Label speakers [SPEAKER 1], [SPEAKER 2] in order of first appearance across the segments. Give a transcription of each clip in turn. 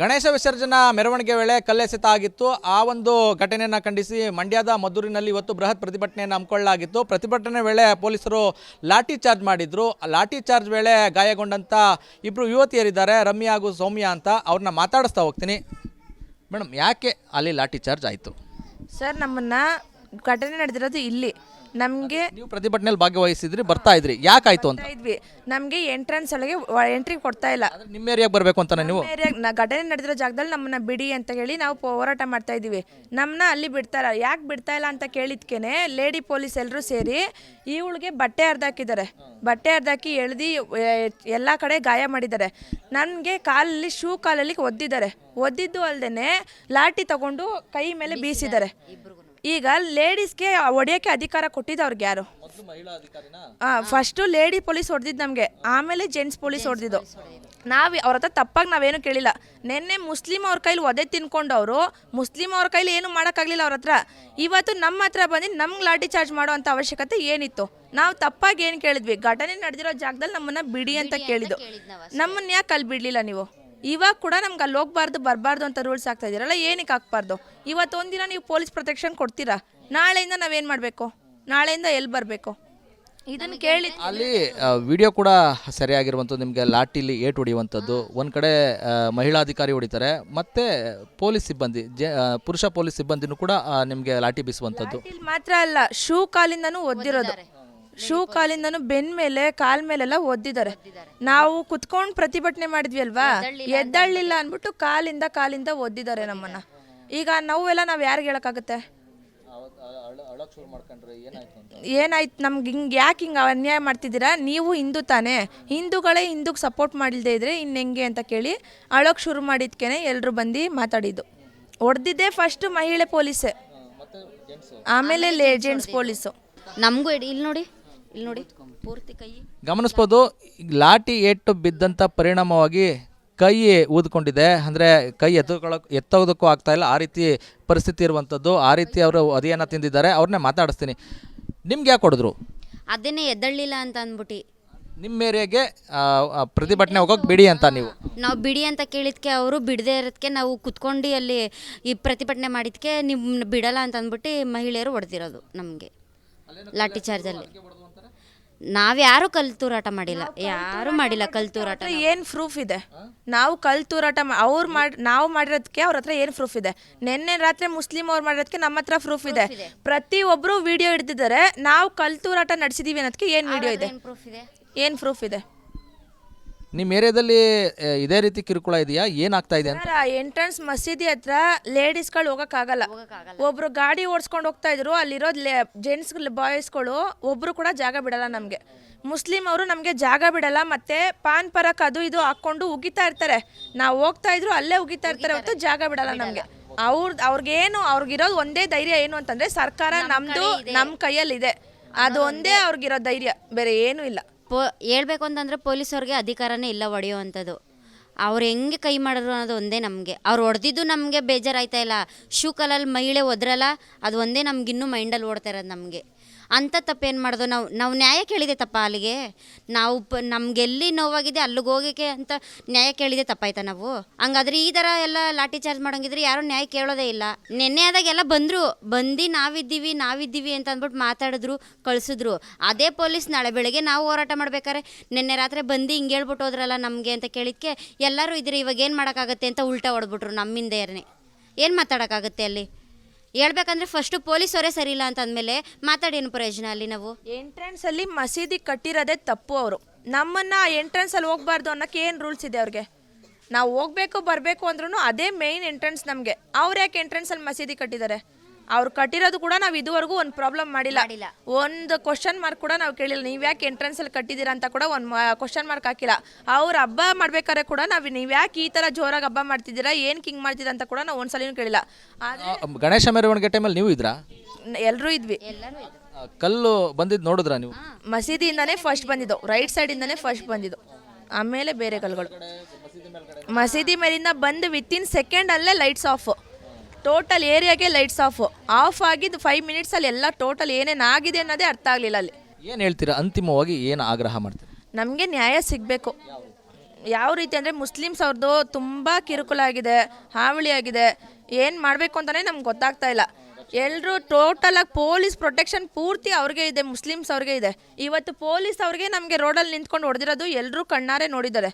[SPEAKER 1] ಗಣೇಶ ವಿಸರ್ಜನಾ ಮೆರವಣಿಗೆ ವೇಳೆ ಕಲ್ಲೆಸೆತ ಆಗಿತ್ತು. ಆ ಒಂದು ಘಟನೆಯನ್ನು ಖಂಡಿಸಿ ಮಂಡ್ಯದ ಮದ್ದೂರಿನಲ್ಲಿ ಇವತ್ತು ಬೃಹತ್ ಪ್ರತಿಭಟನೆಯನ್ನು ಹಮ್ಮಿಕೊಳ್ಳಲಾಗಿತ್ತು. ಪ್ರತಿಭಟನೆ ವೇಳೆ ಪೊಲೀಸರು ಲಾಠಿ ಚಾರ್ಜ್ ಮಾಡಿದ್ರು. ಲಾಠಿ ಚಾರ್ಜ್ ವೇಳೆ ಗಾಯಗೊಂಡಂಥ ಇಬ್ಬರು ಯುವತಿಯರಿದ್ದಾರೆ. ರಮ್ಯಾ ಹಾಗೂ ಸೌಮ್ಯ ಅಂತ ಅವ್ರನ್ನ ಮಾತಾಡಿಸ್ತಾ ಹೋಗ್ತೀನಿ. ಮೇಡಮ್ ಯಾಕೆ ಅಲ್ಲಿ ಲಾಠಿ ಚಾರ್ಜ್ ಆಯಿತು?
[SPEAKER 2] ಸರ್, ನಮ್ಮನ್ನ ಘಟನೆ ನಡೆದಿರೋದು ಇಲ್ಲಿ. ನಮಗೆ
[SPEAKER 1] ನೀವು ಪ್ರತಿಭಟನೆಯಲ್ಲಿ ಭಾಗವಹಿಸಿದ್ರಿ ಬರ್ತಾ ಇದ್ರಿ. ಯಾಕಾಯ್ತು ಅಂತ?
[SPEAKER 2] ಇದ್ವಿ. ನಮಗೆ ಎಂಟ್ರೆನ್ಸ್ ಒಳಗೆ ಎಂಟ್ರಿ ಕೊಡ್ತಾ ಇಲ್ಲ.
[SPEAKER 1] ಅಂದ್ರೆ ನಿಮ್ಮ ಏರಿಯಾಗೆ ಬರಬೇಕು ಅಂತ ನೀವು?
[SPEAKER 2] ಬೇರೆ ನ- ಘಟನೆ ನಡೆದಿರೋ ಜಾಗದಲ್ಲಿ ನಮ್ಮನ್ನ ಬಿಡಿ ಅಂತ ಹೇಳಿ ನಾವು ಹೋರಾಟ ಮಾಡ್ತಾ ಇದ್ದೀವಿ. ನಮ್ಮನ್ನ ಅಲ್ಲಿ ಬಿಡ್ತಾರ ಯಾಕೆ ಬಿಡ್ತಾ ಇಲ್ಲ ಅಂತ ಕೇಳಿದ್ಕೇನೆ ಲೇಡಿ ಪೊಲೀಸ್ ಎಲ್ಲರೂ ಸೇರಿ ಇವಳಿಗೆ ಬಟ್ಟೆ ಹರಿದಾಕಿದ್ದಾರೆ ಬಟ್ಟೆ ಹರಿದಾಕಿ ಎಳ್ದಿ ಎಲ್ಲ ಕಡೆ ಗಾಯ ಮಾಡಿದ್ದಾರೆ. ನನಗೆ ಕಾಲಲ್ಲಿ ಶೂ ಕಾಲಲ್ಲಿ ಒದ್ದಿದ್ದಾರೆ. ಒದ್ದಿದ್ದು ಅಲ್ದೇನೆ ಲಾಠಿ ತಗೊಂಡು ಕೈ ಮೇಲೆ ಬೀಸಿದ್ದಾರೆ. ಈಗ ಲೇಡೀಸ್ಗೆ ಹೊಡೆಯೋಕ್ಕೆ ಅಧಿಕಾರ ಕೊಟ್ಟಿದ್ದು ಅವ್ರಿಗೆ ಯಾರು? ಫಸ್ಟು ಲೇಡಿ ಪೊಲೀಸ್ ಹೊಡೆದಿದ್ದು ನಮಗೆ. ಆಮೇಲೆ ಜೆಂಟ್ಸ್ ಪೊಲೀಸ್ ಹೊಡೆದಿದ್ದು. ನಾವು ಅವ್ರ ಹತ್ರ ತಪ್ಪಾಗಿ ನಾವೇನು ಕೇಳಿಲ್ಲ. ನಿನ್ನೆ ಮುಸ್ಲಿಂ ಅವ್ರ ಕೈಲಿ ಒದೆ ಅವರು ಮುಸ್ಲಿಂ ಅವ್ರ ಕೈಲಿ ಏನು ಮಾಡೋಕ್ಕಾಗಲಿಲ್ಲ ಅವ್ರ ಹತ್ರ. ಇವತ್ತು ನಮ್ಮ ಹತ್ರ ಬಂದು ನಮ್ಗೆ ಲಾಠಿ ಚಾರ್ಜ್ ಮಾಡುವಂಥ ಅವಶ್ಯಕತೆ ಏನಿತ್ತು? ನಾವು ತಪ್ಪಾಗಿ ಏನು ಕೇಳಿದ್ವಿ? ಘಟನೆ ನಡೆದಿರೋ ಜಾಗದಲ್ಲಿ ನಮ್ಮನ್ನ ಬಿಡಿ ಅಂತ ಕೇಳಿದ್ದು. ನಮ್ಮನ್ನ ಯಾಕೆ ಅಲ್ಲಿ ಬಿಡಲಿಲ್ಲ ನೀವು? ಇವಾಗ ಕೂಡ ನಮ್ಗೆ ಅಲ್ಲಿ ಹೋಗ್ಬಾರ್ದು ಬರಬಾರ್ದು ಅಂತ ರೂಲ್ಸ್ ಆಗ್ತಾ ಇದೀರಲ್ಲ ಏನಕ್ಕೆ ಹಾಕ್ಬಾರ್ದು? ಇವತ್ತೊಂದಿನ ನೀವು ಪೊಲೀಸ್ ಪ್ರೊಟೆಕ್ಷನ್ ಕೊಡ್ತೀರಾ? ನಾಳೆಯಿಂದ ನಾವೇನು ಮಾಡಬೇಕು? ನಾಳೆಯಿಂದ ಎಲ್ಲಿ ಬರಬೇಕು? ಇದನ್ನು ಕೇಳಿ
[SPEAKER 1] ಅಲ್ಲಿ ವಿಡಿಯೋ ಕೂಡ ಸರಿಯಾಗಿರುವಂಥದ್ದು ನಿಮಗೆ ಲಾಟಿಲಿ ಏಟ್ ಹೊಡೆಯುವಂಥದ್ದು. ಒಂದು ಕಡೆ ಆ, ಮಹಿಳಾ ಅಧಿಕಾರಿ ಹೊಡಿತಾರೆ ಮತ್ತೆ ಪೊಲೀಸ್ ಸಿಬ್ಬಂದಿ ಜ ಆ, ಪುರುಷ ಪೊಲೀಸ್ ಸಿಬ್ಬಂದಿನೂ ಕೂಡ ನಿಮಗೆ ಲಾಠಿ ಬೀಸುವಂಥದ್ದು.
[SPEAKER 2] ಇಲ್ಲಿ ಮಾತ್ರ ಅಲ್ಲ ಶೂ ಕಾಲಿಂದನೂ ಒದ್ದಿರೋದು. ಶೂ ಕಾಲಿಂದನು ಬೆನ್ ಮೇಲೆ ಕಾಲ್ ಮೇಲೆಲ್ಲ ಒದ್ದಿದ್ದಾರೆ. ನಾವು ಕುತ್ಕೊಂಡು ಪ್ರತಿಭಟನೆ ಮಾಡಿದ್ವಿ ಅಲ್ವಾ ಎದ್ದಳ್ಳಿಲ್ಲ ಅಂದ್ಬಿಟ್ಟು. ಕಾಲಿಂದ ಕಾಲಿಂದ ಒದ್ದಿದ್ದಾರೆ ನಮ್ಮನ್ನ. ಈಗ ನೋವೆಲ್ಲ ನಾವು ಯಾರಿಗೆ ಹೇಳಕ್ಕಾಗುತ್ತೆ? ಏನಾಯ್ತು ನಮ್ಗೆ ಹಿಂಗೆ ಯಾಕೆ ಹಿಂಗೆ ಅನ್ಯಾಯ ಮಾಡ್ತಿದ್ದೀರಾ? ನೀವು ಹಿಂದೂ ತಾನೇ. ಹಿಂದೂಗಳೇ ಹಿಂದೂಗೆ ಸಪೋರ್ಟ್ ಮಾಡಿಲ್ದೇ ಇದ್ರೆ ಇನ್ನು ಹೆಂಗೆ ಅಂತ ಕೇಳಿ ಅಳೋಕೆ ಶುರು ಮಾಡಿದ್ಕೇನೆ ಎಲ್ಲರೂ ಬಂದು ಮಾತಾಡಿದ್ದು. ಹೊಡೆದಿದ್ದೆ ಫಸ್ಟ್ ಮಹಿಳೆ ಪೊಲೀಸೇ. ಆಮೇಲೆ ಲೇಜೆಂಟ್ಸ್ ಪೊಲೀಸು.
[SPEAKER 3] ನಮಗೂ ಇಲ್ಲಿ ನೋಡಿ. ಇಲ್ಲಿ ನೋಡಿ. ಪೂರ್ತಿ ಕೈ.
[SPEAKER 1] ಗಮನಿಸ್ಬೋದು ಲಾಠಿ ಏಟು ಬಿದ್ದಂಥ ಪರಿಣಾಮವಾಗಿ ಕೈ ಊದ್ಕೊಂಡಿದೆ. ಅಂದರೆ ಕೈ ಎತ್ತುಕೊಳ್ಳೋಕೆ ಎತ್ತೋದಕ್ಕೂ ಆಗ್ತಾ ಇಲ್ಲ. ಆ ರೀತಿ ಪರಿಸ್ಥಿತಿ ಇರುವಂಥದ್ದು. ಆ ರೀತಿ ಅವರು ಅದೇನ ತಿಂದಿದ್ದಾರೆ. ಅವ್ರನ್ನೇ ಮಾತಾಡಿಸ್ತೀನಿ. ನಿಮ್ಗೆ ಯಾಕೆ ಹೊಡೆದ್ರು?
[SPEAKER 3] ಅದನ್ನೇ ಎದ್ದಳ್ಳಿಲ್ಲ ಅಂತ ಅಂದ್ಬಿಟ್ಟು
[SPEAKER 1] ನಿಮ್ಮ ಏರಿಯಾಗೆ ಆ, ಆ, ಪ್ರತಿಭಟನೆ ಹೋಗೋಕೆ ಬಿಡಿ ಅಂತ ನೀವು.
[SPEAKER 3] ನಾವು ಬಿಡಿ ಅಂತ ಕೇಳಿದ್ಕೆ ಅವರು ಬಿಡದೇ ಇರೋದಕ್ಕೆ ನಾವು ಕುತ್ಕೊಂಡು ಅಲ್ಲಿ ಈ ಪ್ರತಿಭಟನೆ ಮಾಡಿದ್ಕೆ ನಿಮ್ಮನ್ನ ಬಿಡಲ್ಲ ಅಂತ ಅಂದ್ಬಿಟ್ಟು ಮಹಿಳೆಯರು ಹೊಡೆದಿರೋದು ನಮಗೆ. ಲಾಠಿ ಚಾರ್ಜಲ್ಲಿ ನಾವ್ಯಾರು ಕಲ್ತೂರಾಟ ಮಾಡಿಲ್ಲ. ಯಾರು ಮಾಡಿಲ್ಲ ಕಲ್ತೂರಾಟ
[SPEAKER 2] ಏನು ಪ್ರೂಫ್ ಇದೆ? ನಾವು ಕಲ್ ತೂರಾಟ ಅವ್ರು ಮಾಡಿ ನಾವು ಮಾಡಿರೋದಕ್ಕೆ ಅವ್ರ ಹತ್ರ ಏನು ಪ್ರೂಫ್ ಇದೆ? ನಿನ್ನೆ ರಾತ್ರಿ ಮುಸ್ಲಿಂ ಅವ್ರು ಮಾಡಿರೋದಕ್ಕೆ ನಮ್ಮ ಹತ್ರ ಪ್ರೂಫ್ ಇದೆ. ಪ್ರತಿ ಒಬ್ಬರು ವಿಡಿಯೋ ಹಿಡ್ದಿದ್ದಾರೆ ನಾವು ಕಲ್ ತೂರಾಟ ನಡೆಸಿದೀವಿ ಅನ್ನೋದಕ್ಕೆ ಏನು ವಿಡಿಯೋ ಇದೆ?
[SPEAKER 3] ಪ್ರೂಫ್ ಇದೆ?
[SPEAKER 2] ಏನು ಪ್ರೂಫ್ ಇದೆ?
[SPEAKER 1] ನಿಮ್ಮ ಏರಿಯಾದಲ್ಲಿ ಆ, ಇದೇ ರೀತಿ ಕಿರುಕುಳ ಇದೆಯಾ? ಏನಾಗ್ತಾ ಇದೆ ಅಂತ?
[SPEAKER 2] ಎಂಟ್ರೆನ್ಸ್ ಮಸೀದಿ ಹತ್ರ ಲೇಡೀಸ್ಗಳು ಹೋಗೋಕ್ಕಾಗಲ್ಲ. ಒಬ್ರು ಗಾಡಿ ಓಡಿಸ್ಕೊಂಡು ಹೋಗ್ತಾ ಇದ್ರು ಅಲ್ಲಿರೋ ಜೆಂಟ್ಸ್ ಬಾಯ್ಸ್ಗಳು ಒಬ್ರು ಕೂಡ ಜಾಗ ಬಿಡಲ್ಲ ನಮಗೆ. ಮುಸ್ಲಿಂ ಅವರು ನಮಗೆ ಜಾಗ ಬಿಡಲ್ಲ ಮತ್ತೆ ಪಾನ್ ಪರಕ್ ಅದು ಇದು ಹಾಕೊಂಡು ಉಗಿತಾ ಇರ್ತಾರೆ. ನಾವು ಹೋಗ್ತಾ ಇದ್ರು ಅಲ್ಲೇ ಉಗಿತಾ ಇರ್ತಾರೆ ಹೊತ್ತು ಜಾಗ ಬಿಡಲ್ಲ ನಮಗೆ. ಅವ್ರ ಅವ್ರಿಗೇನು ಅವ್ರಿಗಿರೋದು ಒಂದೇ ಧೈರ್ಯ ಏನು ಅಂತಂದ್ರೆ ಸರ್ಕಾರ ನಮ್ದು ನಮ್ಮ ಕೈಯಲ್ಲಿದೆ. ಅದು ಒಂದೇ. ಅವ್ರಿಗಿರೋ ಧೈರ್ಯ ಬೇರೆ ಏನೂ ಇಲ್ಲ.
[SPEAKER 3] ಪೋ, ಹೇಳ್ಬೇಕು ಅಂತಂದರೆ ಪೊಲೀಸವ್ರಿಗೆ ಅಧಿಕಾರನೇ ಇಲ್ಲ ಹೊಡೆಯುವಂಥದ್ದು. ಅವ್ರು ಹೆಂಗೆ ಕೈ ಮಾಡಿದ್ರು ಅನ್ನೋದು ಒಂದೇ ನಮಗೆ. ಅವ್ರು ಹೊಡೆದಿದ್ದು ನಮಗೆ ಬೇಜಾರಾಯ್ತಾ ಇಲ್ಲ. ಶೂ ಕಲಲ್ಲಿ ಮಹಿಳೆ ಒದ್ರಲ್ಲ, ಅದು ಒಂದೇ ನಮ್ಗಿನ್ನೂ ಮೈಂಡಲ್ಲಿ ಓಡ್ತಾ ಇರೋದು ನಮಗೆ. ಅಂಥ ತಪ್ಪೇನು ಮಾಡೋದು? ನಾವು ನಾವು ನ್ಯಾಯ ಕೇಳಿದೆ ತಪ್ಪ ಅಲ್ಲಿಗೆ? ನಾವು ಪ, ನಮಗೆಲ್ಲಿ ನೋವಾಗಿದೆ ಅಲ್ಲಿಗೆ ಹೋಗೋಕ್ಕೆ ಅಂತ ನ್ಯಾಯ ಕೇಳಿದೆ ತಪ್ಪಾಯ್ತಾ ನಾವು? ಹಂಗಾದ್ರೆ ಈ ಥರ ಎಲ್ಲ ಲಾಠಿ ಚಾರ್ಜ್ ಮಾಡೋಂಗಿದ್ರೆ ಯಾರೂ ನ್ಯಾಯ ಕೇಳೋದೇ ಇಲ್ಲ. ನಿನ್ನೆ ಆದಾಗೆಲ್ಲ ಬಂದರು. ಬಂದು ನಾವಿದ್ದೀವಿ ನಾವಿದ್ದೀವಿ ಅಂತ ಅಂದ್ಬಿಟ್ಟು ಮಾತಾಡಿದ್ರು, ಕಳಿಸಿದ್ರು. ಅದೇ ಪೊಲೀಸ್ ನಾಳೆ ಬೆಳಗ್ಗೆ ನಾವು ಹೋರಾಟ ಮಾಡ್ಬೇಕಾದ್ರೆ ನಿನ್ನೆ ರಾತ್ರಿ ಬಂದು ಹಿಂಗೆ ಹೇಳ್ಬಿಟ್ಟು ಹೋದ್ರಲ್ಲ ನಮಗೆ ಅಂತ ಕೇಳಿದ್ಕೆ ಎಲ್ಲರೂ ಇದ್ರೆ ಇವಾಗ ಏನು ಮಾಡೋಕ್ಕಾಗತ್ತೆ ಅಂತ ಉಲ್ಟಾ ಹೊಡೆದ್ಬಿಟ್ರು ನಮ್ಮಿಂದ ಏನು ಮಾತಾಡೋಕ್ಕಾಗುತ್ತೆ ಅಲ್ಲಿ? ಹೇಳ್ಬೇಕಂದ್ರೆ ಫಸ್ಟು ಪೊಲೀಸವರೇ ಸರಿ ಇಲ್ಲ ಅಂತ ಅಂದಮೇಲೆ ಮಾತಾಡಿ ಏನು ಪ್ರಯೋಜನ ಅಲ್ಲಿ ನಾವು?
[SPEAKER 2] ಎಂಟ್ರೆನ್ಸ್ ಅಲ್ಲಿ ಮಸೀದಿ ಕಟ್ಟಿರೋದೇ ತಪ್ಪು ಅವರು. ನಮ್ಮನ್ನ ಎಂಟ್ರೆನ್ಸ್ ಅಲ್ಲಿ ಹೋಗ್ಬಾರ್ದು ಅನ್ನೋಕೆ ಏನು ರೂಲ್ಸ್ ಇದೆ ಅವ್ರಿಗೆ? ನಾವು ಹೋಗ್ಬೇಕು, ಬರಬೇಕು ಅಂದ್ರೂ ಅದೇ ಮೇಯ್ನ್ ಎಂಟ್ರೆನ್ಸ್ ನಮಗೆ. ಅವ್ರು ಯಾಕೆ ಎಂಟ್ರೆನ್ಸ್ ಅಲ್ಲಿ ಮಸೀದಿ ಕಟ್ಟಿದ್ದಾರೆ? ಅವ್ರು ಕಟ್ಟಿರೋದು ಕೂಡ ನಾವು ಇದುವರೆಗೂ ಒಂದು ಪ್ರಾಬ್ಲಮ್ ಮಾಡಿಲ್ಲ. ಒಂದು ಕ್ವಶನ್ ಮಾರ್ಕ್ ಕೂಡ ನಾವು ಕೇಳಿಲ್ಲ. ನೀವು ಯಾಕೆ ಎಂಟ್ರೆನ್ಸ್ ಅಲ್ಲಿ ಕಟ್ಟಿದ್ದೀರಾ ಅಂತ ಕೂಡ ಒಂದು ಕ್ವಶನ್ ಮಾರ್ಕ್ ಹಾಕಿಲ್ಲ. ಅವ್ರ ಹಬ್ಬ ಮಾಡ್ಬೇಕಾದ್ರೆ ಕೂಡ ನಾವು ನೀವು ಯಾಕೆ ಈ ತರ ಜೋರಾಗಿ ಹಬ್ಬ ಮಾಡ್ತಿದ್ದೀರಾ ಏನು ಕಿಂಗ್ ಮಾಡ್ತಿದ್ದೀರಾ ಅಂತ ಕೂಡ ನಾವು ಒಂದ್ಸಲಿನೂ ಕೇಳಿಲ್ಲ. ಆದರೆ
[SPEAKER 1] ಗಣೇಶ ಮೆರವಣಿಗೆ ಟೈಮಲ್ಲಿ ನೀವು ಇದ್ರಾ?
[SPEAKER 2] ಎಲ್ಲರೂ ಇದ್ವಿ.
[SPEAKER 1] ಆ, ಕಲ್ಲು ಬಂದಿದ್ದು ನೋಡಿದ್ರಾ ನೀವು?
[SPEAKER 2] ಮಸೀದಿಯಿಂದನೇ ಫಸ್ಟ್ ಬಂದಿದ್ದು. ರೈಟ್ ಸೈಡಿಂದನೇ ಫಸ್ಟ್ ಬಂದಿದ್ದು. ಆಮೇಲೆ ಬೇರೆ ಕಲ್ಗಳು. ಮಸೀದಿ ಮೇಲಿಂದ ಬಂದು ವಿತಿನ್ ಸೆಕೆಂಡ್ ಅಲ್ಲೇ ಲೈಟ್ಸ್ ಆಫ್ ಟೋಟಲ್ ಏರಿಯಾಗೆ ಲೈಟ್ಸ್ ಆಫ್ ಆಫ್ ಆಗಿದ್ದು ಫೈವ್ ಮಿನಿಟ್ಸಲ್ಲಿ ಎಲ್ಲ ಟೋಟಲ್ ಏನೇನು ಆಗಿದೆ ಅನ್ನೋದೇ ಅರ್ಥ ಆಗಲಿಲ್ಲ ಅಲ್ಲಿ.
[SPEAKER 1] ಏನು ಹೇಳ್ತೀರಾ? ಅಂತಿಮವಾಗಿ ಏನು ಆಗ್ರಹ ಮಾಡ್ತೀರಾ?
[SPEAKER 2] ನಮಗೆ ನ್ಯಾಯ ಸಿಗಬೇಕು. ಯಾವ ರೀತಿ ಅಂದರೆ ಮುಸ್ಲಿಮ್ಸ್ ಅವ್ರದ್ದು ತುಂಬ ಕಿರುಕುಳ ಆಗಿದೆ ಹಾವಳಿ ಆಗಿದೆ. ಏನು ಮಾಡಬೇಕು ಅಂತಲೇ ನಮ್ಗೆ ಗೊತ್ತಾಗ್ತಾ ಇಲ್ಲ. ಎಲ್ಲರೂ ಟೋಟಲಾಗಿ ಪೊಲೀಸ್ ಪ್ರೊಟೆಕ್ಷನ್ ಪೂರ್ತಿ ಅವ್ರಿಗೆ ಇದೆ ಮುಸ್ಲಿಮ್ಸ್ ಅವ್ರಿಗೆ ಇದೆ. ಇವತ್ತು ಪೊಲೀಸ್ ಅವ್ರಿಗೆ ನಮಗೆ ರೋಡಲ್ಲಿ ನಿಂತ್ಕೊಂಡು ಹೊಡೆದಿರೋದು ಎಲ್ಲರೂ ಕಣ್ಣಾರೆ ನೋಡಿದ್ದಾರೆ.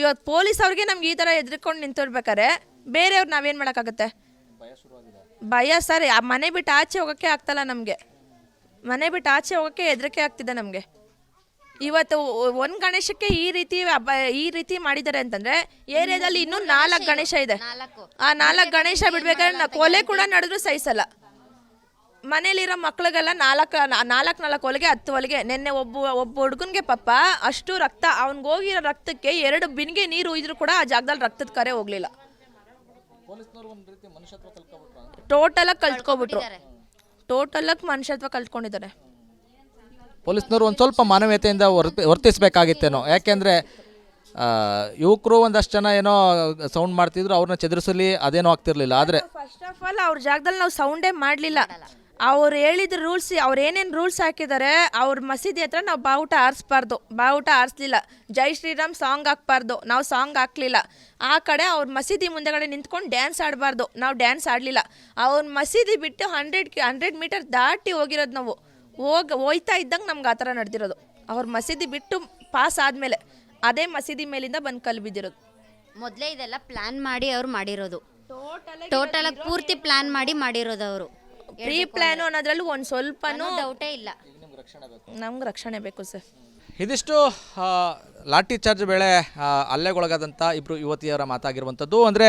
[SPEAKER 2] ಇವತ್ತು ಪೊಲೀಸ್ ಅವ್ರಿಗೆ ನಮ್ಗೆ ಈ ಥರ ಎದ್ರಿಕೊಂಡು ನಿಂತಿರ್ಬೇಕಾರೆ ಬೇರೆಯವ್ರು ನಾವೇನು ಮಾಡೋಕ್ಕಾಗತ್ತೆ? ಭಯ ಸರ್ ಆ ಮನೆ ಬಿಟ್ಟು ಆಚೆ ಹೋಗೋಕ್ಕೆ ಆಗ್ತಲ್ಲ ನಮಗೆ. ಮನೆ ಬಿಟ್ಟು ಆಚೆ ಹೋಗೋಕ್ಕೆ ಹೆದರಿಕೆ ಆಗ್ತಿದೆ ನಮಗೆ. ಇವತ್ತು ಒಂದು ಗಣೇಶಕ್ಕೆ ಈ ರೀತಿ ಹಬ್ಬ ಈ ರೀತಿ ಮಾಡಿದ್ದಾರೆ ಅಂತಂದ್ರೆ ಏರಿಯಾದಲ್ಲಿ ಇನ್ನೂ ನಾಲ್ಕು ಗಣೇಶ ಇದೆ.
[SPEAKER 3] ನಾಲ್ಕು.
[SPEAKER 2] ಆ ನಾಲ್ಕು ಗಣೇಶ ಬಿಡ್ಬೇಕಾದ್ರೆ ನಾ- ಕೊಲೆ ಕೂಡ ನಡೆದ್ರು ಸಹಿಸಲ್ಲ. ಮನೇಲಿರೋ ಮಕ್ಳಿಗೆಲ್ಲ ನಾಲ್ಕು ನಾಲ್ಕು ನಾಲ್ಕು ಹೊಲಿಗೆ ಹತ್ತು ಹೊಲಿಗೆ ನಿನ್ನೆ ಒಬ್ಬ ಒಬ್ಬ ಹುಡುಗನ್ಗೆ ಪಾಪ ಅಷ್ಟು ರಕ್ತ ಅವ್ನಿಗೆ ಹೋಗಿರೋ ರಕ್ತಕ್ಕೆ ಎರಡು ಬಿನ್ಗೆ ನೀರು ಉಯ್ದ್ರು ಕೂಡ ಆ ಜಾಗದಲ್ಲಿ ರಕ್ತದ ಕರೆ ಹೋಗ್ಲಿಲ್ಲ. ಟೋಟಲಾಗಿ ಕಲ್ತ್ಕೊಬಿಟ್ರು ಟೋಟಲಾಗಿ ಮನುಷ್ಯತ್ವ ಕಲ್ತ್ಕೊಂಡಿದ್ದಾರೆ.
[SPEAKER 1] ಪೊಲೀಸ್ನವರು ಒಂದು ಸ್ವಲ್ಪ ಮಾನವೀಯತೆಯಿಂದ ವರ್ತಿ ವರ್ತಿಸಬೇಕಾಗಿತ್ತೇನೋ. ಯಾಕೆಂದರೆ ಯುವಕರು ಒಂದಷ್ಟು ಜನ ಏನೋ ಸೌಂಡ್ ಮಾಡ್ತಿದ್ರು ಅವ್ರನ್ನ ಚದುರಿಸಲಿ ಅದೇನೋ ಆಗ್ತಿರ್ಲಿಲ್ಲ. ಆದರೆ
[SPEAKER 2] ಫಸ್ಟ್ ಆಫ್ ಆಲ್ ಅವ್ರ ಜಾಗದಲ್ಲಿ ನಾವು ಸೌಂಡೇ ಮಾಡಲಿಲ್ಲ. ಅವ್ರು ಹೇಳಿದ ರೂಲ್ಸ್ ಅವ್ರು ಏನೇನು ರೂಲ್ಸ್ ಹಾಕಿದ್ದಾರೆ ಅವ್ರ ಮಸೀದಿ ಹತ್ರ ನಾವು ಬಾವುಟ ಆರಿಸ್ಬಾರ್ದು. ಬಾವುಟ ಆರಿಸ್ಲಿಲ್ಲ. ಜೈ ಶ್ರೀರಾಮ್ ಸಾಂಗ್ ಹಾಕ್ಬಾರ್ದು. ನಾವು ಸಾಂಗ್ ಹಾಕ್ಲಿಲ್ಲ. ಆ ಕಡೆ ಅವ್ರ ಮಸೀದಿ ಮುಂದೆಗಡೆ ನಿಂತ್ಕೊಂಡು ಡ್ಯಾನ್ಸ್ ಆಡಬಾರ್ದು. ನಾವು ಡ್ಯಾನ್ಸ್ ಆಡಲಿಲ್ಲ. ಅವ್ರ ಮಸೀದಿ ಬಿಟ್ಟು ಹಂಡ್ರೆಡ್ ಹಂಡ್ರೆಡ್ ಮೀಟರ್ ದಾಟಿ ಹೋಗಿರೋದು ನಾವು. ಹೋಗಿ ಹೋಯ್ತಾ ಇದ್ದಂಗೆ ನಮ್ಗೆ ಆ ಥರ ನಡೆದಿರೋದು. ಅವ್ರ ಮಸೀದಿ ಬಿಟ್ಟು ಪಾಸ್ ಆದಮೇಲೆ ಅದೇ ಮಸೀದಿ ಮೇಲಿಂದ ಬಂದು ಕಲ್ಲು ಬಿದ್ದಿರೋದು.
[SPEAKER 3] ಮೊದಲೇ ಇದೆಲ್ಲ ಪ್ಲ್ಯಾನ್ ಮಾಡಿ ಅವ್ರು ಮಾಡಿರೋದು. ಟೋಟಲ್ ಟೋಟಲಾಗಿ ಪೂರ್ತಿ ಪ್ಲ್ಯಾನ್ ಮಾಡಿ ಮಾಡಿರೋದು ಅವರು.
[SPEAKER 2] ಪ್ರೀ ಪ್ಲಾನು ಅನ್ನೋದ್ರಲ್ಲಿ ಒಂದು ಸ್ವಲ್ಪನೂ
[SPEAKER 3] ಡೌಟೇ ಇಲ್ಲ.
[SPEAKER 2] ನಮ್ಗೆ ರಕ್ಷಣೆ ಬೇಕು. ಸರ್.
[SPEAKER 1] ಇದಿಷ್ಟು ಆ, ಲಾಠಿ ಚಾರ್ಜ್ ವೇಳೆ ಆ, ಹಲ್ಲೆಗೊಳಗಾದಂಥ ಇಬ್ಬರು ಯುವತಿಯರ ಮಾತಾಗಿರುವಂಥದ್ದು. ಅಂದರೆ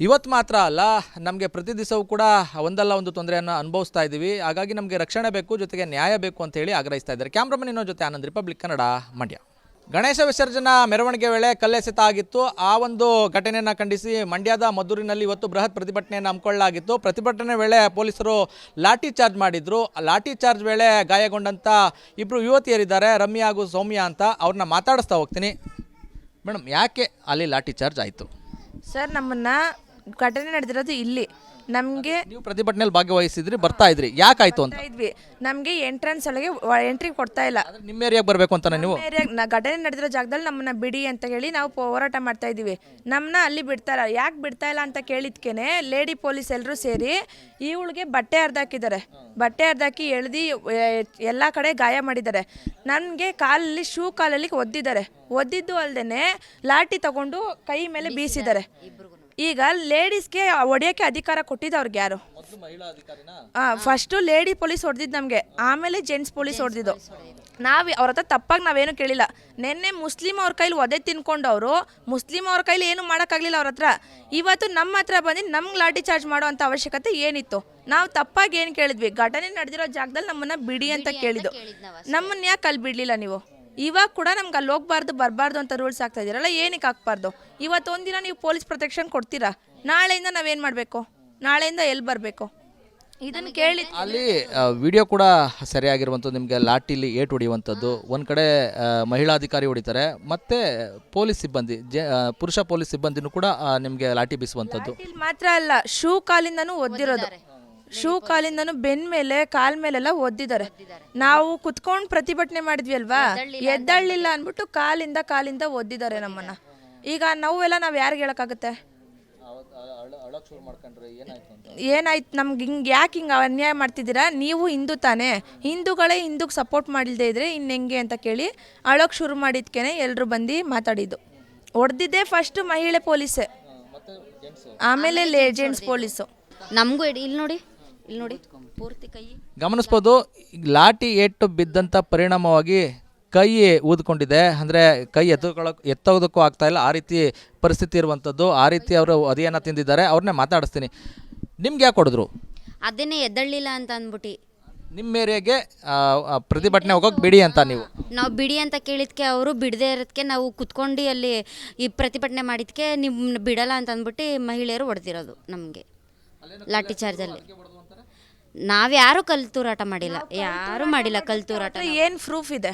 [SPEAKER 1] ಇವತ್ತು ಮಾತ್ರ ಅಲ್ಲ ನಮಗೆ ಪ್ರತಿ ದಿವಸವೂ ಕೂಡ ಒಂದಲ್ಲ ಒಂದು ತೊಂದರೆಯನ್ನು ಅನುಭವಿಸ್ತಾ ಇದ್ದೀವಿ ಹಾಗಾಗಿ ನಮಗೆ ರಕ್ಷಣೆ ಬೇಕು ಜೊತೆಗೆ ನ್ಯಾಯ ಬೇಕು ಅಂತ ಹೇಳಿ ಆಗ್ರಹಿಸ್ತಾ ಇದ್ದಾರೆ. ಕ್ಯಾಮ್ರಾಮನ್ ಇನ್ನೋ ಜೊತೆ ಆನಂದ್ ರಿಪಬ್ಲಿಕ್ ಕನ್ನಡ ಮಂಡ್ಯ. ಗಣೇಶ ವಿಸರ್ಜನಾ ಮೆರವಣಿಗೆ ವೇಳೆ ಕಲ್ಲೆಸೆತ ಆಗಿತ್ತು. ಆ ಒಂದು ಘಟನೆಯನ್ನು ಖಂಡಿಸಿ ಮಂಡ್ಯದ ಮದ್ದೂರಿನಲ್ಲಿ ಇವತ್ತು ಬೃಹತ್ ಪ್ರತಿಭಟನೆಯನ್ನು ಹಮ್ಮಿಕೊಳ್ಳಲಾಗಿತ್ತು. ಪ್ರತಿಭಟನೆ ವೇಳೆ ಪೊಲೀಸರು ಲಾಠಿ ಚಾರ್ಜ್ ಮಾಡಿದ್ರು. ಲಾಠಿ ಚಾರ್ಜ್ ವೇಳೆ ಗಾಯಗೊಂಡಂಥ ಇಬ್ಬರು ಯುವತಿಯರಿದ್ದಾರೆ. ರಮ್ಯ ಹಾಗೂ ಸೌಮ್ಯ ಅಂತ ಅವ್ರನ್ನ ಮಾತಾಡಿಸ್ತಾ ಹೋಗ್ತೀನಿ. ಮೇಡಮ್ ಯಾಕೆ ಅಲ್ಲಿ ಲಾಠಿ ಚಾರ್ಜ್ ಆಯಿತು?
[SPEAKER 2] ಸರ್, ನಮ್ಮನ್ನ ಘಟನೆ ನಡೆದಿರೋದು ಇಲ್ಲಿ. ನಮಗೆ
[SPEAKER 1] ನೀವು ಪ್ರತಿಭಟನೆಯಲ್ಲಿ ಭಾಗವಹಿಸಿದ್ರಿ ಬರ್ತಾ ಇದ್ರಿ. ಯಾಕಾಯ್ತು ಅಂತ?
[SPEAKER 2] ಇದ್ವಿ. ನಮಗೆ ಎಂಟ್ರೆನ್ಸ್ ಒಳಗೆ ಎಂಟ್ರಿ ಕೊಡ್ತಾ ಇಲ್ಲ.
[SPEAKER 1] ನಿಮ್ಮ ಏರಿಯಾಗೆ ಬರಬೇಕು ಅಂತಾನೆ ನೀವು?
[SPEAKER 2] ನ- ಘಟನೆ ನಡೆದಿರೋ ಜಾಗದಲ್ಲಿ ನಮ್ಮನ್ನ ಬಿಡಿ ಅಂತ ಹೇಳಿ ನಾವು ಹೋರಾಟ ಮಾಡ್ತಾ ಇದೀವಿ ನಮ್ಮನ್ನ ಅಲ್ಲಿ ಬಿಡ್ತಾ ಇಲ್ಲ. ಯಾಕೆ ಬಿಡ್ತಾ ಇಲ್ಲ ಅಂತ ಕೇಳಿದ್ಕೇನೆ ಲೇಡಿ ಪೊಲೀಸ್ ಎಲ್ಲರೂ ಸೇರಿ ಇವಳಿಗೆ ಬಟ್ಟೆ ಹರಿದಾಕಿದ್ದಾರೆ ಬಟ್ಟೆ ಹರಿದಾಕಿ ಎಳ್ದಿ ಎಲ್ಲ ಕಡೆ ಗಾಯ ಮಾಡಿದ್ದಾರೆ. ನನಗೆ ಕಾಲಲ್ಲಿ ಶೂ ಕಾಲಲ್ಲಿ ಒದ್ದಿದ್ದಾರೆ. ಒದ್ದಿದ್ದು ಅಲ್ಲದೆ ಲಾಠಿ ತಗೊಂಡು ಕೈ ಮೇಲೆ ಬೀಸಿದ್ದಾರೆ. ಈಗ ಲೇಡೀಸ್ಗೆ ಹೊಡೆಯೋಕ್ಕೆ ಅಧಿಕಾರ ಕೊಟ್ಟಿದ್ದವ್ರಿಗೆ ಯಾರು? ಫಸ್ಟು ಲೇಡಿ ಪೊಲೀಸ್ ಹೊಡೆದಿದ್ದು ನಮಗೆ. ಆಮೇಲೆ ಜೆಂಟ್ಸ್ ಪೊಲೀಸ್ ಹೊಡೆದಿದ್ದು. ನಾವು ಅವ್ರ ಹತ್ರ ತಪ್ಪಾಗಿ ನಾವೇನು ಕೇಳಿಲ್ಲ. ನಿನ್ನೆ ಮುಸ್ಲಿಂ ಅವ್ರ ಕೈಲಿ ಒದೆ ಅವರು ಮುಸ್ಲಿಂ ಅವ್ರ ಕೈಲಿ ಏನು ಮಾಡೋಕ್ಕಾಗಲಿಲ್ಲ ಅವ್ರ ಹತ್ರ. ಇವತ್ತು ನಮ್ಮ ಹತ್ರ ಬಂದು ನಮ್ಗೆ ಲಾಠಿ ಚಾರ್ಜ್ ಮಾಡುವಂಥ ಅವಶ್ಯಕತೆ ಏನಿತ್ತು? ನಾವು ತಪ್ಪಾಗಿ ಏನು ಕೇಳಿದ್ವಿ? ಘಟನೆ ನಡೆದಿರೋ ಜಾಗದಲ್ಲಿ ನಮ್ಮನ್ನ ಬಿಡಿ ಅಂತ ಕೇಳಿದ್ದು. ನಮ್ಮನ್ನ ಯಾಕೆ ಅಲ್ಲಿ ಬಿಡಲಿಲ್ಲ ನೀವು? ಇವಾಗ ಕೂಡ ನಮ್ಗೆ ಅಲ್ಲಿ ಹೋಗ್ಬಾರ್ದು ಬರಬಾರ್ದು ಅಂತ ರೂಲ್ಸ್ ಆಗ್ತಾ ಇದೀರಲ್ಲ ಏನಕ್ಕೆ ಹಾಕ್ಬಾರ್ದು? ಇವತ್ತು ಒಂದಿನ ನೀವು ಪೊಲೀಸ್ ಪ್ರೊಟೆಕ್ಷನ್ ಕೊಡ್ತೀರಾ? ನಾಳೆಯಿಂದ ನಾವೇನು ಮಾಡಬೇಕು? ನಾಳೆಯಿಂದ ಎಲ್ಲಿ ಬರಬೇಕು? ಇದನ್ನು ಕೇಳಿ
[SPEAKER 1] ಅಲ್ಲಿ ವಿಡಿಯೋ ಕೂಡ ಸರಿಯಾಗಿರುವಂಥದ್ದು ನಿಮಗೆ ಲಾಠಿಲಿ ಏಟು ಹೊಡೆಯುವಂಥದ್ದು. ಒಂದು ಕಡೆ ಆ, ಮಹಿಳಾ ಅಧಿಕಾರಿ ಹೊಡಿತಾರೆ ಮತ್ತೆ ಪೊಲೀಸ್ ಸಿಬ್ಬಂದಿ ಜೆ ಆ, ಪುರುಷ ಪೊಲೀಸ್ ಸಿಬ್ಬಂದಿನೂ ಕೂಡ ನಿಮಗೆ ಲಾಠಿ ಬೀಸುವಂಥದ್ದು.
[SPEAKER 2] ಇಲ್ಲಿ ಮಾತ್ರ ಅಲ್ಲ ಶೂ ಕಾಲಿಂದನೂ ಒದ್ದಿರೋದು. ಶೂ ಕಾಲಿಂದನು ಬೆನ್ ಮೇಲೆ ಕಾಲ್ ಮೇಲೆಲ್ಲ ಒದ್ದಿದ್ದಾರೆ. ನಾವು ಕುತ್ಕೊಂಡು ಪ್ರತಿಭಟನೆ ಮಾಡಿದ್ವಿ ಅಲ್ವಾ ಎದ್ದಳ್ಳಿಲ್ಲ ಅನ್ಬಿಟ್ಟು ಕಾಲಿಂದ ಕಾಲಿಂದ ಒದ್ದಿದ್ದಾರೆ ನಮ್ಮನ್ನ. ಈಗ ನೋವೆಲ್ಲ ನಾವು ಯಾರಿಗೆ ಹೇಳಕ್ಕಾಗುತ್ತೆ? ಏನಾಯ್ತು? ನಮ್ಗೆ ಹಿಂಗೆ ಯಾಕೆ ಹಿಂಗೆ ಅನ್ಯಾಯ ಮಾಡ್ತಿದ್ದೀರಾ? ನೀವು ಹಿಂದೂ ತಾನೇ. ಹಿಂದೂಗಳೇ ಹಿಂದೂಗೆ ಸಪೋರ್ಟ್ ಮಾಡಿಲ್ದೇ ಇದ್ರೆ ಇನ್ನು ಹೆಂಗೆ ಅಂತ ಕೇಳಿ ಅಳೋಕ್ ಶುರು ಮಾಡಿದ್ಕೇನೆ ಎಲ್ಲರೂ ಬಂದು ಮಾತಾಡಿದ್ದು. ಹೊಡೆದಿದ್ದೆ ಫಸ್ಟ್ ಮಹಿಳೆ ಪೊಲೀಸೇ. ಆಮೇಲೆ ಲೇಜೆಂಟ್ಸ್ ಪೊಲೀಸು.
[SPEAKER 3] ನಮಗೂ ಇಲ್ಲಿ ನೋಡಿ. ಇಲ್ಲಿ ನೋಡಿ ಪೂರ್ತಿ ಕೈ.
[SPEAKER 1] ಗಮನಿಸ್ಬೋದು ಲಾಠಿ ಏಟು ಬಿದ್ದಂಥ ಪರಿಣಾಮವಾಗಿ ಕೈ ಊದ್ಕೊಂಡಿದೆ. ಅಂದರೆ ಕೈ ಎತ್ತುಕೊಳ್ಳೋಕೆ ಎತ್ತೋದಕ್ಕೂ ಆಗ್ತಾ ಇಲ್ಲ. ಆ ರೀತಿ ಪರಿಸ್ಥಿತಿ ಇರುವಂಥದ್ದು. ಆ ರೀತಿ ಅವರು ಅದೇನ ತಿಂದಿದ್ದಾರೆ. ಅವ್ರನ್ನೇ ಮಾತಾಡಿಸ್ತೀನಿ. ನಿಮ್ಗೆ ಯಾಕೆ ಕೊಡಿದ್ರು
[SPEAKER 3] ಅದೇನೇ ಎದ್ದಳ್ಳಿಲ್ಲ ಅಂತ ಅಂದ್ಬಿಟ್ಟು.
[SPEAKER 1] ನಿಮ್ಮ ಏರಿಯಾಗೆ ಆ, ಆ, ಪ್ರತಿಭಟನೆ ಹೋಗೋಕೆ ಬಿಡಿ ಅಂತ ನೀವು.
[SPEAKER 3] ನಾವು ಬಿಡಿ ಅಂತ ಕೇಳಿದ್ಕೆ ಅವರು ಬಿಡದೇ ಇರೋದಕ್ಕೆ ನಾವು ಕುತ್ಕೊಂಡು ಅಲ್ಲಿ ಈ ಪ್ರತಿಭಟನೆ ಮಾಡಿದ್ಕೆ ನಿಮ್ಮನ್ನ ಬಿಡಲ್ಲ ಅಂತ ಅಂದ್ಬಿಟ್ಟು ಮಹಿಳೆಯರು ಹೊಡೆದಿರೋದು ನಮಗೆ. ಲಾಠಿ ಚಾರ್ಜಲ್ಲಿ ನಾವ್ಯಾರು ಕಲ್ ತೂರಾಟ ಮಾಡಿಲ್ಲ ಯಾರು ಮಾಡಿಲ್ಲ ಕಲ್ ತೂರಾಟ
[SPEAKER 2] ಏನು ಪ್ರೂಫ್ ಇದೆ?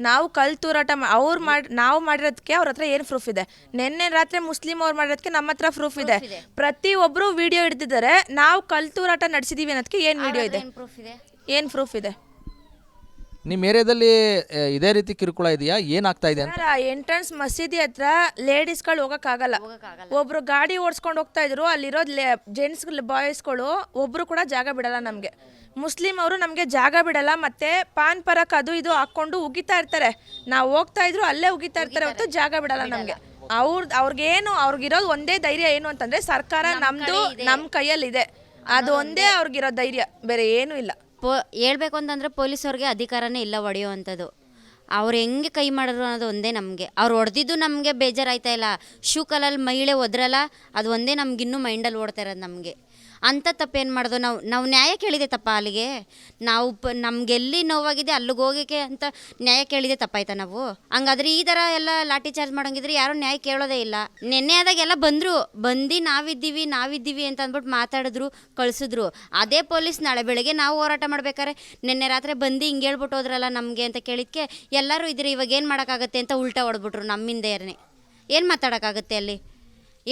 [SPEAKER 2] ನಾವು ಕಲ್ ತೂರಾಟ ಅವ್ರ ಮಾಡಿ ನಾವು ಮಾಡಿರೋದಕ್ಕೆ ಅವ್ರ ಹತ್ರ ಏನು ಪ್ರೂಫ್ ಇದೆ? ನಿನ್ನೆ ರಾತ್ರಿ ಮುಸ್ಲಿಂ ಅವ್ರು ಮಾಡಿರೋದಕ್ಕೆ ನಮ್ಮ ಹತ್ರ ಪ್ರೂಫ್ ಇದೆ. ಪ್ರತಿ ಒಬ್ರು ವಿಡಿಯೋ ಹಿಡ್ದಿದ್ದಾರೆ ನಾವು ಕಲ್ ತೂರಾಟ ನಡೆಸಿದೀವಿ ಅನ್ನೋದಕ್ಕೆ ಏನು ವಿಡಿಯೋ ಇದೆ?
[SPEAKER 3] ಏನು ಪ್ರೂಫ್ ಇದೆ?
[SPEAKER 1] ನಿಮ್ಮ ಏರಿಯಾದಲ್ಲಿ ಆ, ಇದೇ ರೀತಿ ಕಿರುಕುಳ ಇದೆಯಾ? ಏನಾಗ್ತಾ ಇದೆ ಅಂತ?
[SPEAKER 2] ಸರ್ ಎಂಟ್ರೆನ್ಸ್ ಮಸೀದಿ ಹತ್ರ ಲೇಡೀಸ್ಗಳು ಹೋಗೋಕ್ಕಾಗಲ್ಲ. ಒಬ್ರು ಗಾಡಿ ಓಡಿಸ್ಕೊಂಡು ಹೋಗ್ತಾ ಇದ್ರು ಅಲ್ಲಿರೋ ಲೇ ಜೆಂಟ್ಸ್ ಬಾಯ್ಸ್ಗಳು ಒಬ್ರು ಕೂಡ ಜಾಗ ಬಿಡಲ್ಲ ನಮಗೆ. ಮುಸ್ಲಿಂ ಅವರು ನಮಗೆ ಜಾಗ ಬಿಡಲ್ಲ ಮತ್ತೆ ಪಾನ್ ಪರಕ್ ಅದು ಇದು ಹಾಕೊಂಡು ಉಗಿತಾ ಇರ್ತಾರೆ. ನಾವು ಹೋಗ್ತಾ ಇದ್ರು ಅಲ್ಲೇ ಉಗಿತಾ ಇರ್ತಾರೆ ಹೊತ್ತು ಜಾಗ ಬಿಡಲ್ಲ ನಮಗೆ. ಅವ್ರ ಅವ್ರಿಗೇನು ಅವ್ರಿಗಿರೋದು ಒಂದೇ ಧೈರ್ಯ ಏನು ಅಂತಂದ್ರೆ ಸರ್ಕಾರ ನಮ್ದು ನಮ್ಮ ಕೈಯಲ್ಲಿದೆ. ಅದು ಒಂದೇ. ಅವ್ರಿಗಿರೋ ಧೈರ್ಯ ಬೇರೆ ಏನೂ ಇಲ್ಲ.
[SPEAKER 3] ಪೋ, ಹೇಳ್ಬೇಕು ಅಂತಂದರೆ ಪೊಲೀಸವ್ರಿಗೆ ಅಧಿಕಾರನೇ ಇಲ್ಲ ಹೊಡೆಯುವಂಥದ್ದು. ಅವ್ರು ಹೆಂಗೆ ಕೈ ಮಾಡಿದ್ರು ಅನ್ನೋದು ಒಂದೇ ನಮಗೆ. ಅವ್ರು ಹೊಡೆದಿದ್ದು ನಮಗೆ ಬೇಜಾರಾಯ್ತಾ ಇಲ್ಲ. ಶೂ ಕಲಲ್ಲಿ ಮಹಿಳೆ ಒದ್ರಲ್ಲ, ಅದು ಒಂದೇ ನಮಗಿನ್ನೂ ಮೈಂಡಲ್ಲಿ ಓಡ್ತಾ ಇರೋದು ನಮಗೆ. ಅಂಥ ತಪ್ಪೇನು ಮಾಡೋದು? ನಾವು ನಾವು ನ್ಯಾಯ ಕೇಳಿದೆ ತಪ್ಪ ಅಲ್ಲಿಗೆ? ನಾವು ಪ, ನಮಗೆಲ್ಲಿ ನೋವಾಗಿದೆ ಅಲ್ಲಿಗೆ ಹೋಗೋಕ್ಕೆ ಅಂತ ನ್ಯಾಯ ಕೇಳಿದೆ ತಪ್ಪಾಯ್ತಾ ನಾವು? ಹಂಗಾದ್ರೆ ಈ ಥರ ಎಲ್ಲ ಲಾಠಿ ಚಾರ್ಜ್ ಮಾಡೋಂಗಿದ್ರೆ ಯಾರೂ ನ್ಯಾಯ ಕೇಳೋದೇ ಇಲ್ಲ. ನಿನ್ನೆ ಆದಾಗೆಲ್ಲ ಬಂದರು. ಬಂದು ನಾವಿದ್ದೀವಿ ನಾವಿದ್ದೀವಿ ಅಂತ ಅಂದ್ಬಿಟ್ಟು ಮಾತಾಡಿದ್ರು, ಕಳಿಸಿದ್ರು. ಅದೇ ಪೊಲೀಸ್ ನಾಳೆ ಬೆಳಗ್ಗೆ ನಾವು ಹೋರಾಟ ಮಾಡ್ಬೇಕಾದ್ರೆ ನಿನ್ನೆ ರಾತ್ರಿ ಬಂದು ಹಿಂಗೆ ಹೇಳ್ಬಿಟ್ಟು ಹೋದ್ರಲ್ಲ ನಮಗೆ ಅಂತ ಕೇಳಿದ್ಕೆ ಎಲ್ಲರೂ ಇದ್ರೆ ಇವಾಗ ಏನು ಮಾಡೋಕ್ಕಾಗತ್ತೆ ಅಂತ ಉಲ್ಟಾ ಹೊಡೆದ್ಬಿಟ್ರು ನಮ್ಮಿಂದೇ ಏನು ಮಾತಾಡೋಕ್ಕಾಗತ್ತೆ ಅಲ್ಲಿ?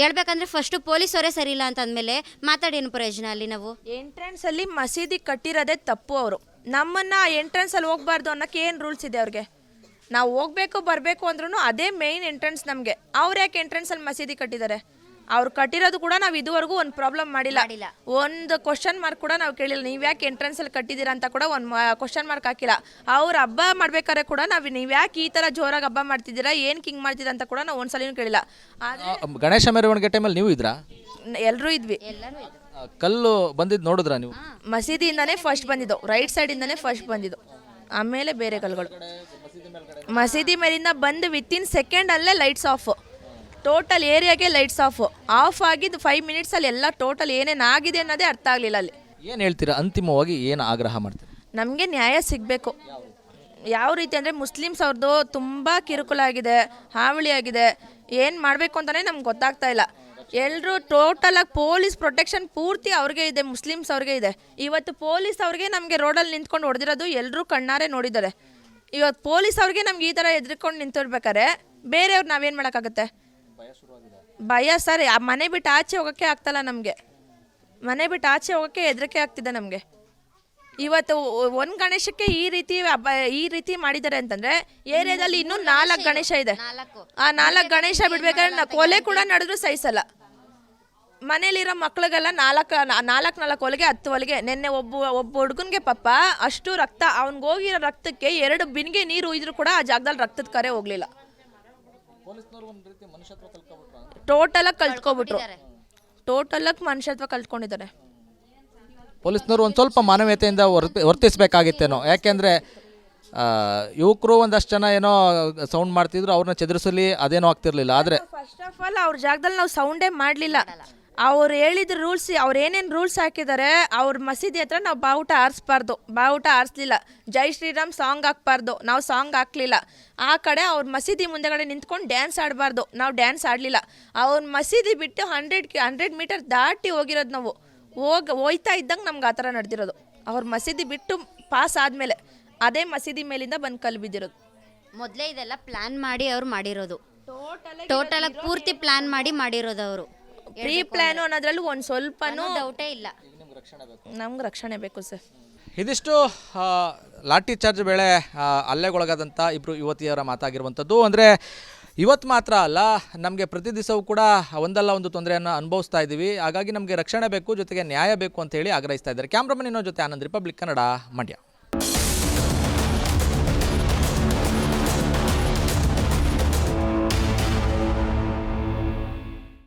[SPEAKER 3] ಹೇಳ್ಬೇಕಂದ್ರೆ ಫಸ್ಟ್ ಪೊಲೀಸವರೇ ಸರಿ ಇಲ್ಲ ಅಂತ ಅಂದಮೇಲೆ ಮಾತಾಡೇನು ಪ್ರಯೋಜನ ಅಲ್ಲಿ ನಾವು?
[SPEAKER 2] ಎಂಟ್ರೆನ್ಸ್ ಅಲ್ಲಿ ಮಸೀದಿ ಕಟ್ಟಿರೋದೇ ತಪ್ಪು ಅವರು. ನಮ್ಮನ್ನ ಎಂಟ್ರೆನ್ಸ್ ಅಲ್ಲಿ ಹೋಗ್ಬಾರ್ದು ಅನ್ನೋಕೆ ಏನು ರೂಲ್ಸ್ ಇದೆ ಅವ್ರಿಗೆ? ನಾವು ಹೋಗ್ಬೇಕು, ಬರಬೇಕು ಅಂದ್ರೂ ಅದೇ ಮೇಯ್ನ್ ಎಂಟ್ರೆನ್ಸ್ ನಮಗೆ. ಅವ್ರು ಯಾಕೆ ಎಂಟ್ರೆನ್ಸ್ ಅಲ್ಲಿ ಮಸೀದಿ ಕಟ್ಟಿದ್ದಾರೆ ಅವ್ರು ಕಟ್ಟಿರೋದು ಕೂಡ ನಾವು ಇದುವರೆಗೂ ಒಂದು ಪ್ರಾಬ್ಲಮ್ ಮಾಡಿಲ್ಲ. ಒಂದು ಕ್ವಶನ್ ಮಾರ್ಕ್ ಕೂಡ ನಾವು ಕೇಳಿಲ್ಲ. ನೀವು ಯಾಕೆ ಎಂಟ್ರೆನ್ಸ್ ಅಲ್ಲಿ ಕಟ್ಟಿದ್ದೀರಾ ಅಂತ ಕೂಡ ಒಂದು ಕ್ವಶನ್ ಮಾರ್ಕ್ ಹಾಕಿಲ್ಲ. ಅವ್ರು ಹಬ್ಬ ಮಾಡ್ಬೇಕಾದ್ರೆ ಕೂಡ ನಾವು ನೀವು ಯಾಕೆ ಈ ತರ ಜೋರಾಗಿ ಹಬ್ಬ ಮಾಡ್ತಿದ್ದೀರಾ ಏನು ಕಿಂಗ್ ಮಾಡ್ತಿದ್ರ ಅಂತ ಕೂಡ ನಾವು ಒಂದ್ಸಲಿನೂ ಕೇಳಿಲ್ಲ. ಆದರೆ
[SPEAKER 1] ಗಣೇಶ ಮೆರವಣಿಗೆ ಟೈಮಲ್ಲಿ ನೀವು ಇದ್ರಾ?
[SPEAKER 2] ಎಲ್ಲರೂ ಇದ್ವಿ.
[SPEAKER 1] ಆ, ಕಲ್ಲು ಬಂದಿದ್ದು ನೋಡಿದ್ರಾ ನೀವು?
[SPEAKER 2] ಮಸೀದಿಯಿಂದನೇ ಫಸ್ಟ್ ಬಂದಿದ್ದು. ರೈಟ್ ಸೈಡಿಂದನೇ ಫಸ್ಟ್ ಬಂದಿದ್ದು. ಆಮೇಲೆ ಬೇರೆ ಕಲ್ಗಳು ಮಸೀದಿ ಮೇಲಿಂದ ಬಂದು ವಿಥින් ಸೆಕೆಂಡ್ ಅಲ್ಲೇ ಲೈಟ್ಸ್ ಆಫ್ ಟೋಟಲ್ ಏರಿಯಾಗೆ ಲೈಟ್ಸ್ ಆಫ್ ಆಫ್ ಆಗಿದ್ದು ಫೈವ್ ಮಿನಿಟ್ಸಲ್ಲಿ ಎಲ್ಲ ಟೋಟಲ್ ಏನೇನು ಆಗಿದೆ ಅನ್ನೋದೇ ಅರ್ಥ ಆಗಲಿಲ್ಲ ಅಲ್ಲಿ.
[SPEAKER 1] ಏನು ಹೇಳ್ತೀರಾ? ಅಂತಿಮವಾಗಿ ಏನು ಆಗ್ರಹ ಮಾಡ್ತೀರಾ?
[SPEAKER 2] ನಮಗೆ ನ್ಯಾಯ ಸಿಗಬೇಕು. ಯಾವ ರೀತಿ ಅಂದರೆ ಮುಸ್ಲಿಮ್ಸ್ ಅವ್ರದ್ದು ತುಂಬ ಕಿರುಕುಳ ಆಗಿದೆ ಹಾವಳಿ ಆಗಿದೆ. ಏನು ಮಾಡಬೇಕು ಅಂತಲೇ ನಮ್ಗೆ ಗೊತ್ತಾಗ್ತಾ ಇಲ್ಲ. ಎಲ್ಲರೂ ಟೋಟಲಾಗಿ ಪೊಲೀಸ್ ಪ್ರೊಟೆಕ್ಷನ್ ಪೂರ್ತಿ ಅವ್ರಿಗೆ ಇದೆ ಮುಸ್ಲಿಮ್ಸ್ ಅವ್ರಿಗೆ ಇದೆ. ಇವತ್ತು ಪೊಲೀಸ್ ಅವ್ರಿಗೆ ನಮಗೆ ರೋಡಲ್ಲಿ ನಿಂತ್ಕೊಂಡು ಹೊಡೆದಿರೋದು ಎಲ್ಲರೂ ಕಣ್ಣಾರೆ ನೋಡಿದ್ದಾರೆ. ಇವತ್ತು ಪೊಲೀಸ್ ಅವ್ರಿಗೆ ನಮ್ಗೆ ಈ ಥರ ಎದ್ರಿಕೊಂಡು ನಿಂತಿರ್ಬೇಕಾರೆ ಬೇರೆಯವ್ರು ನಾವೇನು ಮಾಡೋಕ್ಕಾಗತ್ತೆ? ಭಯ ಸರ್ ಆ ಮನೆ ಬಿಟ್ಟು ಆಚೆ ಹೋಗೋಕ್ಕೆ ಆಗ್ತಲ್ಲ ನಮಗೆ. ಮನೆ ಬಿಟ್ಟು ಆಚೆ ಹೋಗೋಕ್ಕೆ ಹೆದರಿಕೆ ಆಗ್ತಿದೆ ನಮಗೆ. ಇವತ್ತು ಒಂದು ಗಣೇಶಕ್ಕೆ ಈ ರೀತಿ ಹಬ್ಬ ಈ ರೀತಿ ಮಾಡಿದ್ದಾರೆ ಅಂತಂದ್ರೆ ಏರಿಯಾದಲ್ಲಿ ಇನ್ನೂ ನಾಲ್ಕು ಗಣೇಶ ಇದೆ. ಆ ನಾಲ್ಕು ಗಣೇಶ ಬಿಡ್ಬೇಕಾದ್ರೆ ನಾ- ಕೊಲೆ ಕೂಡ ನಡೆದ್ರು ಸಹಿಸಲ್ಲ. ಮನೇಲಿರೋ ಮಕ್ಳಿಗೆಲ್ಲ ನಾಲ್ಕು ನಾಲ್ಕು ನಾಲ್ಕು ಹೊಲಿಗೆ ಹತ್ತು ಹೊಲಿಗೆ ನಿನ್ನೆ ಒಬ್ಬ ಒಬ್ಬ ಹುಡುಗನ್ಗೆ ಪಾಪ ಅಷ್ಟು ರಕ್ತ ಅವ್ನಿಗೆ ಹೋಗಿರೋ ರಕ್ತಕ್ಕೆ ಎರಡು ಬಿನ್ಗೆ ನೀರು ಉಯ್ದ್ರು ಕೂಡ ಆ ಜಾಗದಲ್ಲಿ ರಕ್ತದ ಕರೆ ಹೋಗ್ಲಿಲ್ಲ. ಟೋಟಲಾಗಿ ಕಲ್ತ್ಕೊಬಿಟ್ರು ಟೋಟಲಾಗಿ ಮನುಷ್ಯತ್ವ ಕಲ್ತ್ಕೊಂಡಿದ್ದಾರೆ.
[SPEAKER 1] ಪೊಲೀಸ್ನವರು ಒಂದು ಸ್ವಲ್ಪ ಮಾನವೀಯತೆಯಿಂದ ವರ್ತಿ ವರ್ತಿಸಬೇಕಾಗಿತ್ತೇನೋ. ಯಾಕೆಂದ್ರೆ ಯುವಕರು ಒಂದಷ್ಟು ಜನ ಏನೋ ಸೌಂಡ್ ಮಾಡ್ತಿದ್ರು ಅವ್ರನ್ನ ಚದುರಿಸಲಿ ಅದೇನೋ ಆಗ್ತಿರ್ಲಿಲ್ಲ. ಆದರೆ
[SPEAKER 2] ಫಸ್ಟ್ ಆಫ್ ಆಲ್ ಅವ್ರ ಜಾಗದಲ್ಲಿ ನಾವು ಸೌಂಡೇ ಮಾಡಲಿಲ್ಲ. ಅವ್ರು ಹೇಳಿದ ರೂಲ್ಸ್ ಅವ್ರು ಏನೇನು ರೂಲ್ಸ್ ಹಾಕಿದ್ದಾರೆ ಅವ್ರ ಮಸೀದಿ ಹತ್ರ ನಾವು ಬಾವುಟ ಆರಿಸ್ಬಾರ್ದು. ಬಾವುಟ ಆರಿಸ್ಲಿಲ್ಲ. ಜೈ ಶ್ರೀರಾಮ್ ಸಾಂಗ್ ಹಾಕ್ಬಾರ್ದು. ನಾವು ಸಾಂಗ್ ಹಾಕ್ಲಿಲ್ಲ. ಆ ಕಡೆ ಅವ್ರ ಮಸೀದಿ ಮುಂದೆಗಡೆ ನಿಂತ್ಕೊಂಡು ಡ್ಯಾನ್ಸ್ ಆಡಬಾರ್ದು. ನಾವು ಡ್ಯಾನ್ಸ್ ಆಡಲಿಲ್ಲ. ಅವ್ರ ಮಸೀದಿ ಬಿಟ್ಟು ಹಂಡ್ರೆಡ್ ಹಂಡ್ರೆಡ್ ಮೀಟರ್ ದಾಟಿ ಹೋಗಿರೋದು ನಾವು. ಹೋಗಿ ಹೋಯ್ತಾ ಇದ್ದಂಗೆ ನಮ್ಗೆ ಆ ಥರ ನಡೆದಿರೋದು. ಅವ್ರ ಮಸೀದಿ ಬಿಟ್ಟು ಪಾಸ್ ಆದಮೇಲೆ ಅದೇ ಮಸೀದಿ ಮೇಲಿಂದ ಬಂದು ಕಲ್ಲು ಬಿದ್ದಿರೋದು.
[SPEAKER 3] ಮೊದಲೇ ಇದೆಲ್ಲ ಪ್ಲ್ಯಾನ್ ಮಾಡಿ ಅವ್ರು ಮಾಡಿರೋದು. ಟೋಟಲಾಗಿ ಪೂರ್ತಿ ಪ್ಲ್ಯಾನ್ ಮಾಡಿ ಮಾಡಿರೋದು ಅವರು.
[SPEAKER 2] ಪ್ರೀ ಪ್ಲಾನು ಅನ್ನೋದ್ರಲ್ಲಿ ಒಂದು ಸ್ವಲ್ಪನೂ
[SPEAKER 3] ಡೌಟೇ ಇಲ್ಲ.
[SPEAKER 2] ನಮ್ಗೆ ರಕ್ಷಣೆ ಬೇಕು ಸರ್.
[SPEAKER 1] ಇದಿಷ್ಟು ಆ, ಲಾಠಿ ಚಾರ್ಜ್ ಬೆಳೆ ಆ, ಹಲ್ಲೆಗೊಳಗಾದಂಥ ಇಬ್ಬರು ಯುವತಿಯರ ಮಾತಾಗಿರುವಂಥದ್ದು. ಅಂದರೆ ಇವತ್ತು ಮಾತ್ರ ಅಲ್ಲ ನಮಗೆ ಪ್ರತಿ ದಿವಸವೂ ಕೂಡ ಒಂದಲ್ಲ ಒಂದು ತೊಂದರೆಯನ್ನು ಅನುಭವಿಸ್ತಾ ಇದ್ದೀವಿ ಹಾಗಾಗಿ ನಮಗೆ ರಕ್ಷಣೆ ಬೇಕು ಜೊತೆಗೆ ನ್ಯಾಯ ಬೇಕು ಅಂತ ಹೇಳಿ ಆಗ್ರಹಿಸ್ತಾ ಇದ್ದಾರೆ. ಕ್ಯಾಮ್ರಾಮನ್ ಇನ್ನೋ ಜೊತೆ ಆನಂದ್ ರಿಪಬ್ಲಿಕ್ ಕನ್ನಡ ಮಂಡ್ಯ.